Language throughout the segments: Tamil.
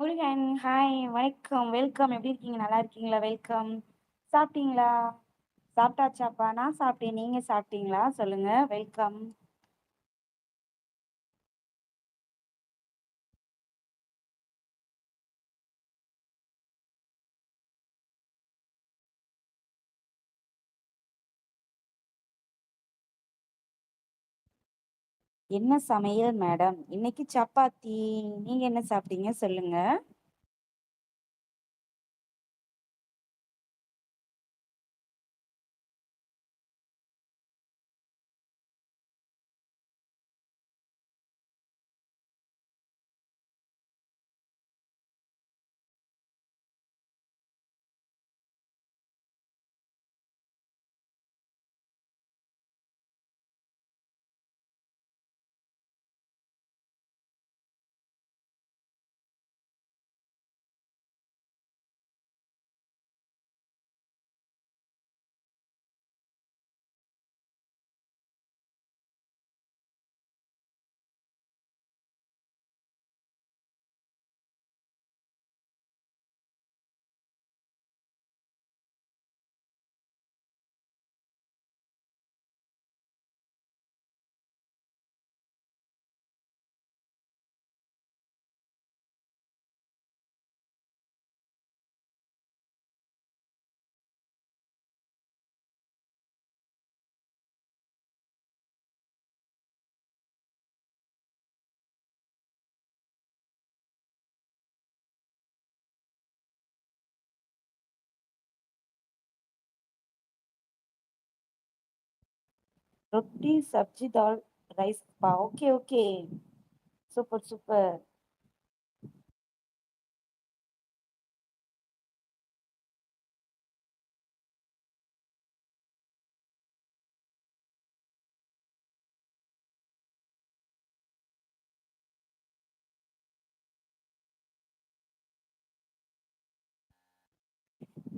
முருகன் ஹாய் வணக்கம். வெல்கம் எப்படி இருக்கீங்க? நல்லா இருக்கீங்களா? வெல்கம் சாப்பிட்டீங்களா? சாப்பிட்டாச்சாப்பா? நான் சாப்பிட்டேன். நீங்க சாப்பிட்டீங்களா? சொல்லுங்க. வெல்கம் என்ன சமையல் மேடம்? இன்னைக்கு சப்பாத்தி. நீங்க என்ன சாப்பிட்டீங்க? சொல்லுங்க. ரொட்டி சப்ஜி தால் ரைஸ் பா okay okay. Super super.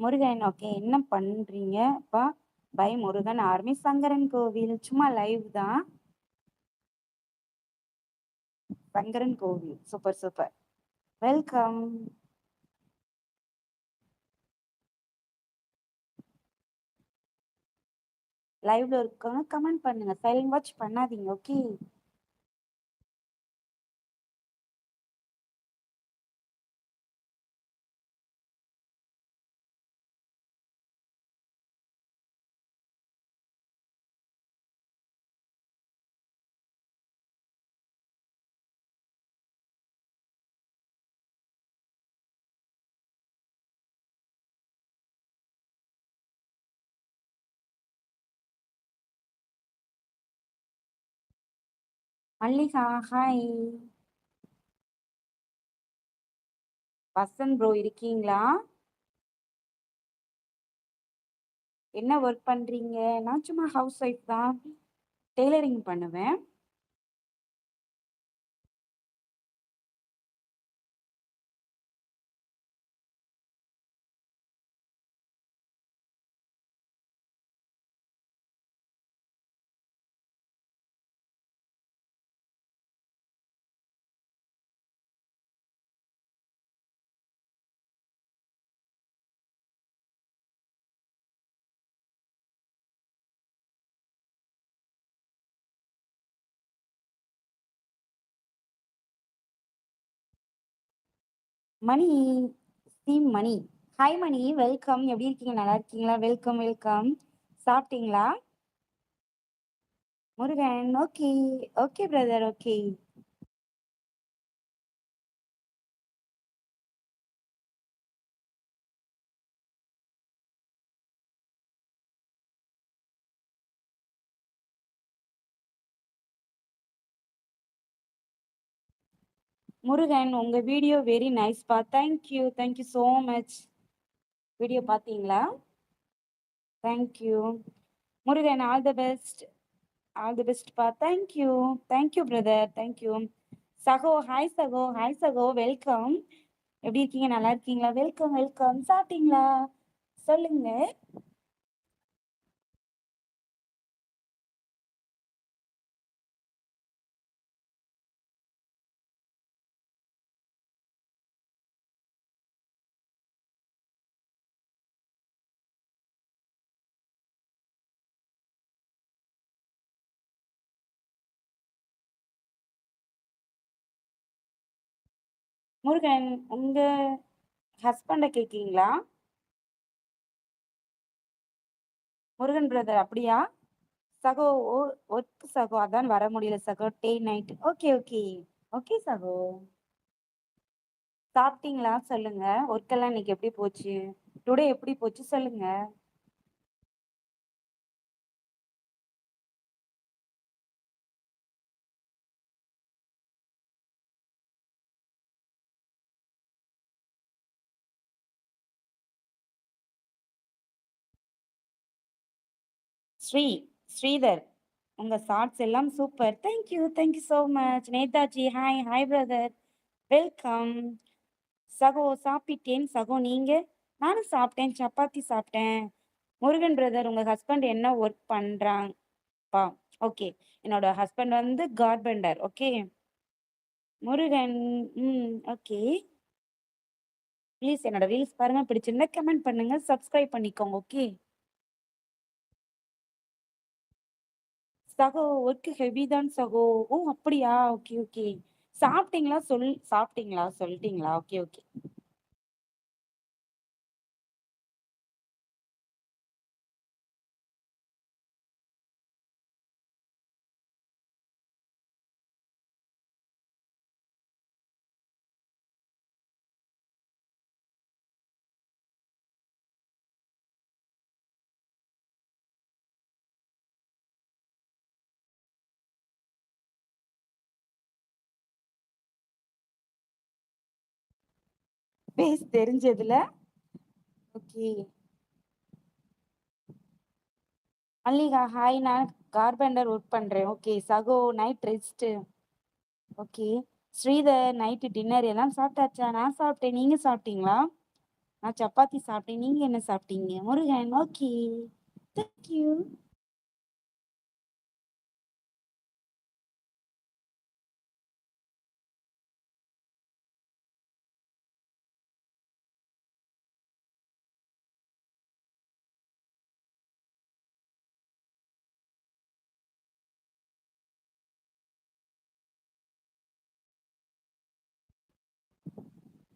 Murugan okay என்ன பண்றீங்கப்பா பை முருகன் ஆர்மி சங்கரன் கோவில். சும்மா லைவ் தான். சங்கரன் கோவில். சூப்பர் சூப்பர் வெல்கம் லைவ்ல இருக்கவங்க கமெண்ட் பண்ணுங்க. சைலண்ட் வாட்ச் பண்ணாதீங்க okay Mallika hi Vasanth bro இருக்கீங்களா? என்ன ஒர்க் பண்றீங்க? நான் சும்மா ஹவுஸ் ஒய்ஃப் தான். டெய்லரிங் பண்ணுவேன். மணி. சி மணி. ஹாய் மணி. வெல்கம் எப்படி இருக்கீங்க? நல்லா இருக்கீங்களா? வெல்கம் வெல்கம் சாப்பிட்டீங்களா? Murugan. Okay okay brother okay Murugan உங்க வீடியோ வெரி நைஸ் பா. Thank you thank you so much video பார்த்தீங்களா? Thank you Murugan all the best all the best பா. Thank you thank you brother thank you சகோ ஹாய் சகோ. ஹாய் சகோ. வெல்கம் எப்படி இருக்கீங்க? நல்லா இருக்கீங்களா? வெல்கம் வெல்கம் சாப்பிட்டீங்களா? சொல்லுங்க. முருகன் உங்க ஹஸ்பண்ட கேட்கீங்களா முருகன் பிரதர் அப்படியா? சகோ ஒர்க் சகோ. அதான் வர முடியல சகோ. Day night okay okay okay சகோ. சாப்பிட்டீங்களா? சொல்லுங்க. ஒர்க் எல்லாம் இன்னைக்கு எப்படி போச்சு? டுடே எப்படி போச்சு? சொல்லுங்க. ஸ்ரீ ஸ்ரீதர் உங்க ஷார்ட்ஸ் எல்லாம் super thank you thank you so much Netaji hi hi brother welcome சகோ சாப்பிட்டேன். சகோ நீங்க? நானும் சாப்பிட்டேன். சப்பாத்தி சாப்பிட்டேன். முருகன் பிரதர் உங்க ஹஸ்பண்ட் என்ன ஒர்க் பண்றாங்கப்பா ஓகே என்னோட ஹஸ்பண்ட் வந்து கார்பெண்டர் ஓகே முருகன் ம் ஓகே ப்ளீஸ் என்னோட ரீல்ஸ் பாருங்க. பிடிச்சிருந்தா கமெண்ட் பண்ணுங்க. சப்ஸ்கிரைப் பண்ணிக்கோங்க ஓகே சகோ ஒர்க் ஹெவி தான் சகோ. ஓ அப்படியா? ஓகே ஓகே சாப்பிட்டீங்களா? சொல் சாப்பிட்டீங்களா? சொல்லிட்டீங்களா? ஓகே ஓகே பேஸ் தெரிஞ்சதுல. ஓகே மல்லிகா ஹாய் நான் கார்பெண்டர் ஒர்க் பண்றேன். ஓகே சகோ night rest okay Sridhar night dinner எல்லாம் சாப்பிட்டாச்சா? நான் சாப்பிட்டேன். நீங்க சாப்பிட்டீங்களா? நான் சப்பாத்தி சாப்பிட்டேன். நீங்க என்ன சாப்பிட்டீங்க? Murugan okay thank you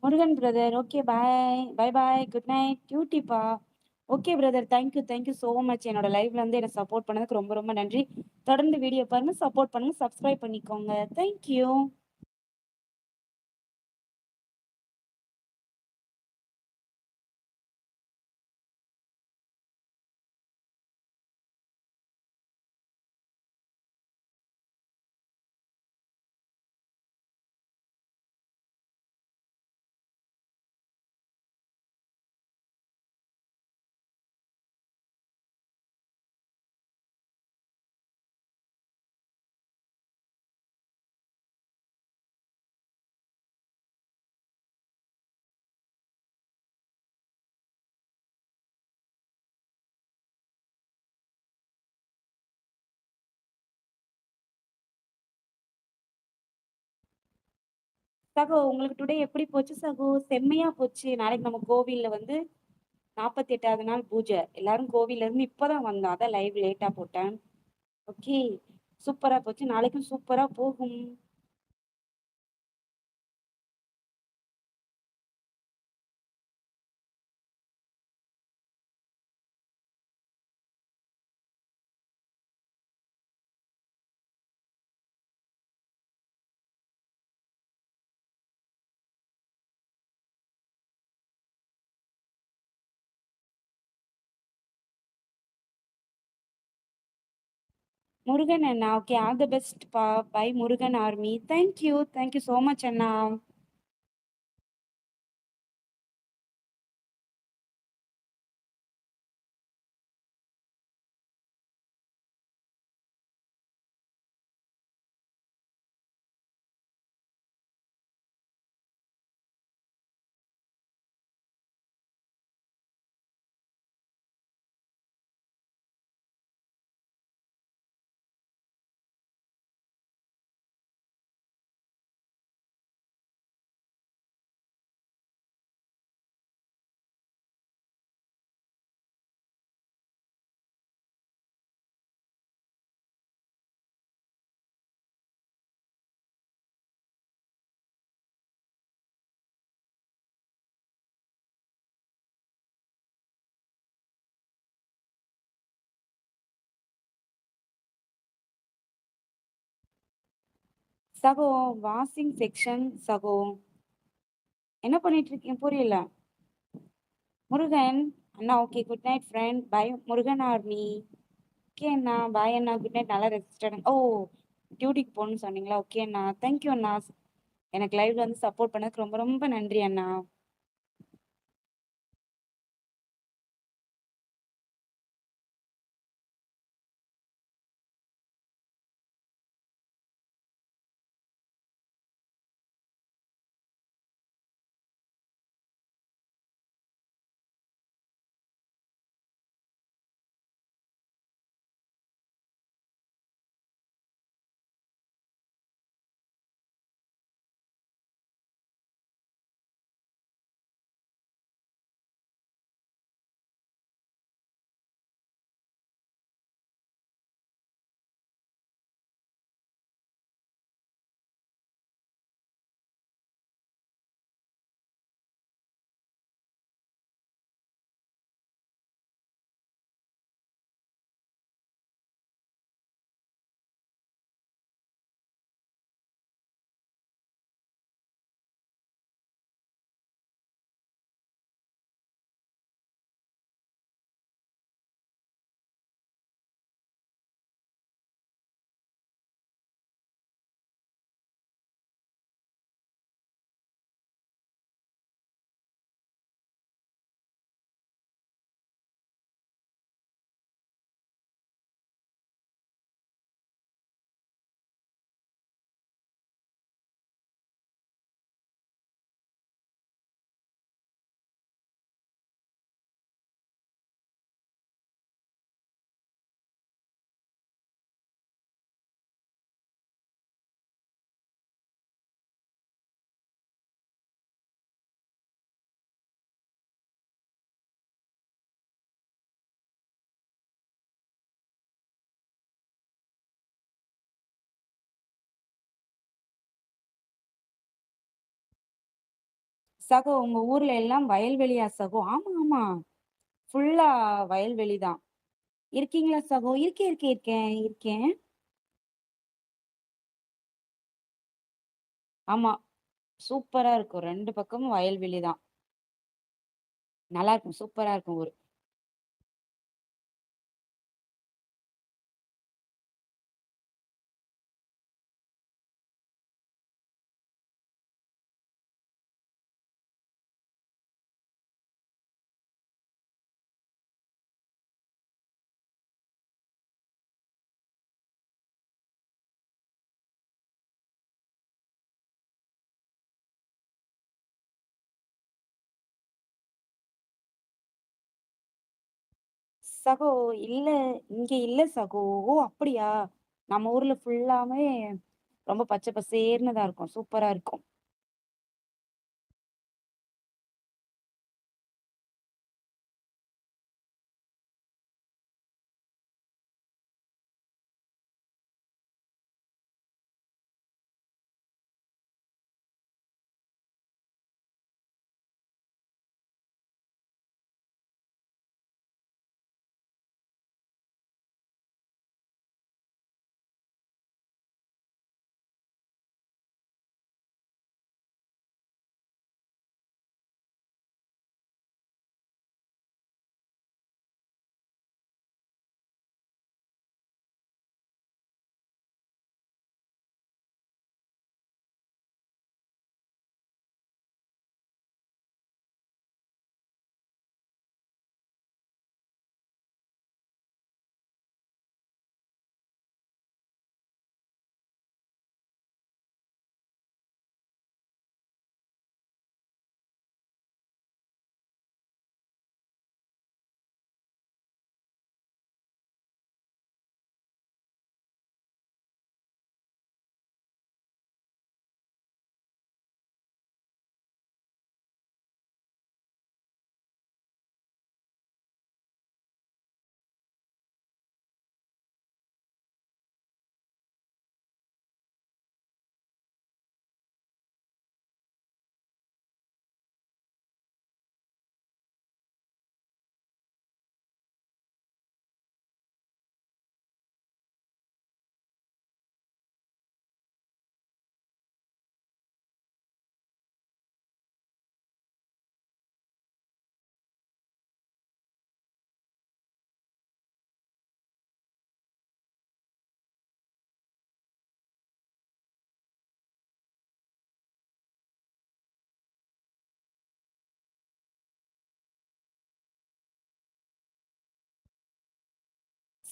Murugan brother okay bye bye bye good night டியூட்டிப்பா okay brother thank you thank you so much என்னோட லைவ்ல வந்து என்னை சப்போர்ட் பண்ணதுக்கு ரொம்ப ரொம்ப நன்றி. தொடர்ந்து வீடியோ பாருங்க. சப்போர்ட் பண்ணுங்க. சப்ஸ்கிரைப் பண்ணிக்கோங்க. தேங்க்யூ சகோ உங்களுக்கு டுடே எப்படி போச்சு சகோ? செம்மையா போச்சு. நாளைக்கு நம்ம கோவில்ல வந்து நாற்பத்தி எட்டாவது நாள் பூஜை. எல்லாரும் கோவில்ல இருந்து இப்பதான் வந்தோம். அதான் லைவ் லேட்டா போட்டேன். ஓகே சூப்பரா போச்சு. நாளைக்கும் சூப்பரா போகும். முருகன் அண்ணா. ஓகே ஆல் த பெஸ்ட் பா bye Murugan army thank you thank you so much அண்ணா. சகோ வாஷிங் செக்ஷன் சகோ. என்ன பண்ணிட்டு இருக்கீங்க புரியல. முருகன் அண்ணா okay good night friend bye Murugan army. Okay அண்ணா. பாய் அண்ணா. குட் நைட் நல்லா ரெஸ்ட் ஓ டியூட்டிக்கு போகணும்னு சொன்னீங்களா? ஓகே அண்ணா. தேங்க்யூ அண்ணா. எனக்கு லைவ்ல வந்து சப்போர்ட் பண்ணதுக்கு ரொம்ப ரொம்ப நன்றி அண்ணா. சகோ உங்க ஊர்ல எல்லாம் வயல்வெளியா சகோ? ஆமா ஆமா. ஃபுல்லா வயல்வெளி தான். இருக்கீங்களா சகோ? இருக்கேன் இருக்கேன் இருக்கேன் இருக்கேன் ஆமா. சூப்பரா இருக்கும். ரெண்டு பக்கமும் வயல்வெளி தான். நல்லா இருக்கும். சூப்பரா இருக்கும் ஊர். சகோ இல்ல இங்க இல்ல சகோ ஓ அப்படியா? நம்ம ஊர்ல ஃபுல்லாமே ரொம்ப பச்சை பசேர்னதா இருக்கும் சூப்பரா இருக்கும்.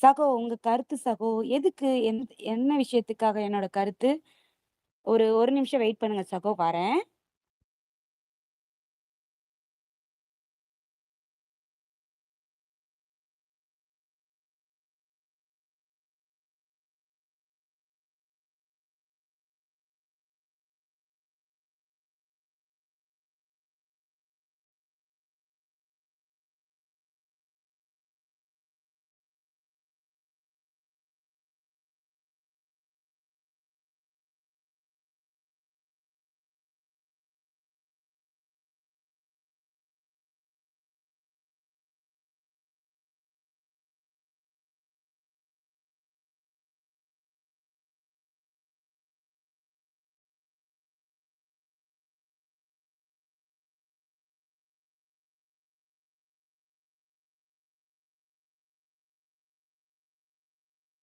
சகோ உங்க கருத்து சகோ. எதுக்கு? என் என்ன விஷயத்துக்காக என்னோட கருத்து? ஒரு ஒரு நிமிஷம் வெயிட் பண்ணுங்க சகோ வரேன்.